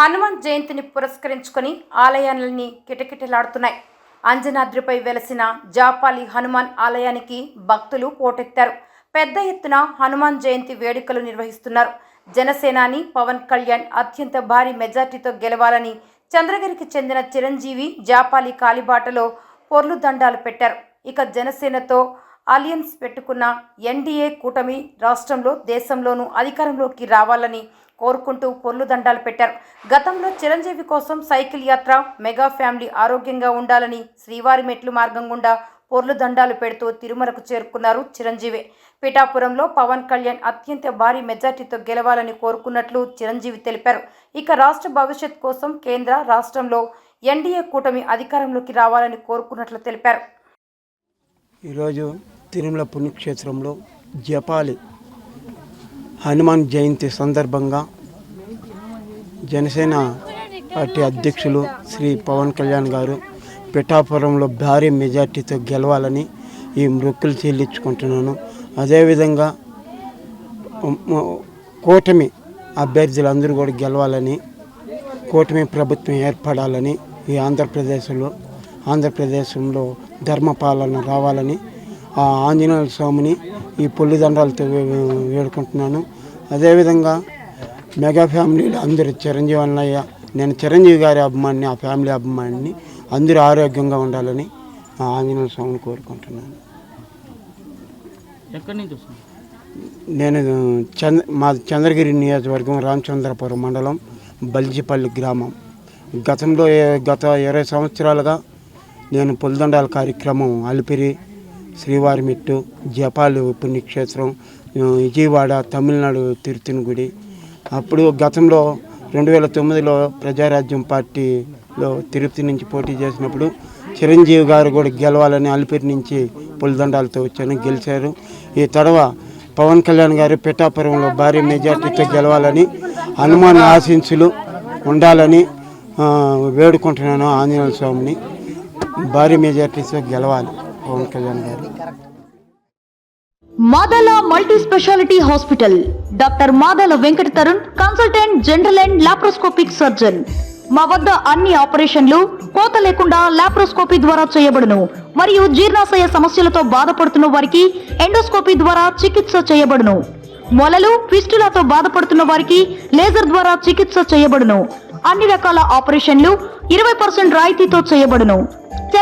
హనుమాన్ జయంతిని పురస్కరించుకొని ఆలయాలన్నీ కిటకిటలాడుతున్నాయి. అంజనాద్రిపై వెలసిన జాపాలి హనుమాన్ ఆలయానికి భక్తులు పోటెత్తారు. పెద్ద ఎత్తున హనుమాన్ జయంతి వేడుకలు నిర్వహిస్తున్నారు. జనసేనాని పవన్ కళ్యాణ్ అత్యంత భారీ మెజార్టీతో గెలవాలని చంద్రగిరికి చెందిన చిరంజీవి జాపాలి కాలిబాటలో పొర్లు దండాలు పెట్టారు. ఇక జనసేనతో అలియన్స్ పెట్టుకున్న ఎన్డీఏ కూటమి రాష్ట్రంలో దేశంలోనూ అధికారంలోకి రావాలని కోరుకుంటూ పొర్లు దండాలు పెట్టారు. గతంలో చిరంజీవి కోసం సైకిల్ యాత్ర మెగా ఫ్యామిలీ ఆరోగ్యంగా ఉండాలని శ్రీవారి మెట్లు మార్గం గుండా పొర్లు దండాలు పెడుతూ తిరుమలకు చేరుకున్నారు చిరంజీవి. పిఠాపురంలో పవన్ కళ్యాణ్ అత్యంత భారీ మెజార్టీతో గెలవాలని కోరుకున్నట్లు చిరంజీవి తెలిపారు. ఇక రాష్ట్ర భవిష్యత్ కోసం కేంద్ర రాష్ట్రంలో ఎన్డీఏ కూటమి అధికారంలోకి రావాలని కోరుకున్నట్లు తెలిపారు. ఈరోజు తిరుమల పుణ్యక్షేత్రంలో జపాలి హనుమాన్ జయంతి సందర్భంగా జనసేన పార్టీ అధ్యక్షులు శ్రీ పవన్ కళ్యాణ్ గారు పిఠాపురంలో భారీ మెజార్టీతో గెలవాలని ఈ మృక్కులు చెల్లించుకుంటున్నాను. అదేవిధంగా కూటమి అభ్యర్థులందరూ కూడా గెలవాలని కూటమి ప్రభుత్వం ఏర్పడాలని ఈ ఆంధ్రప్రదేశ్లో ఆంధ్రప్రదేశంలో ధర్మపాలన రావాలని ఆ ఆంజనేయ స్వామిని ఈ పొల్లిదండాలతో వే- వేడుకుంటున్నాను. అదేవిధంగా మెగా ఫ్యామిలీలో అందరూ చిరంజీవి అన్నయ్య నేను చిరంజీవి గారి అభిమానిని ఆ ఫ్యామిలీ అభిమానిని అందరూ ఆరోగ్యంగా ఉండాలని ఆంజనేయ స్వామిని కోరుకుంటున్నాను. ఎక్కడి నుంచి నేను చంద్ర మా చంద్రగిరి నియోజకవర్గం రామచంద్రపురం మండలం బల్జిపల్లి గ్రామం. గతంలో గత ఇరవై సంవత్సరాలుగా నేను పులిదండాల కార్యక్రమం అలిపిరి శ్రీవారిమిట్టు జపాలు పుణ్యక్షేత్రం విజయవాడ తమిళనాడు తిరుతిని గుడి అప్పుడు గతంలో రెండు వేల తొమ్మిదిలో ప్రజారాజ్యం పార్టీలో తిరుపతి నుంచి పోటీ చేసినప్పుడు చిరంజీవి గారు కూడా గెలవాలని అలిపిరి నుంచి పులిదండాలతో వచ్చాను గెలిచారు. ఈ తడవ పవన్ కళ్యాణ్ గారు పిఠాపురంలో భారీ మెజార్టీతో గెలవాలని హనుమాన్ ఆశీస్సులు ఉండాలని వేడుకుంటున్నాను ఆంజనేయ స్వామిని. భారీ మెజార్టీతో గెలవాలి. Pawan Kalyan garu. Madala multi speciality hospital. Doctor Madala Venkata Tarun consultant general and laparoscopic surgeon. మా వద్ద అన్ని ఆపరేషన్లు కోత లేకుండా లాప్రోస్కోపీ ద్వారా చేయబడును. మరియు జీర్ణాశయ సమస్యలతో బాధపడుతున్న వారికి ఎండోస్కోపీ ద్వారా చికిత్స చేయబడును. మొలలు ఫిస్టులాతో బాధపడుతున్న వారికి లేజర్ ద్వారా చికిత్స చేయబడును. అన్ని రకాల ఆపరేషన్లు ఇరవై పర్సెంట్ రాయితీతో చేయబడును.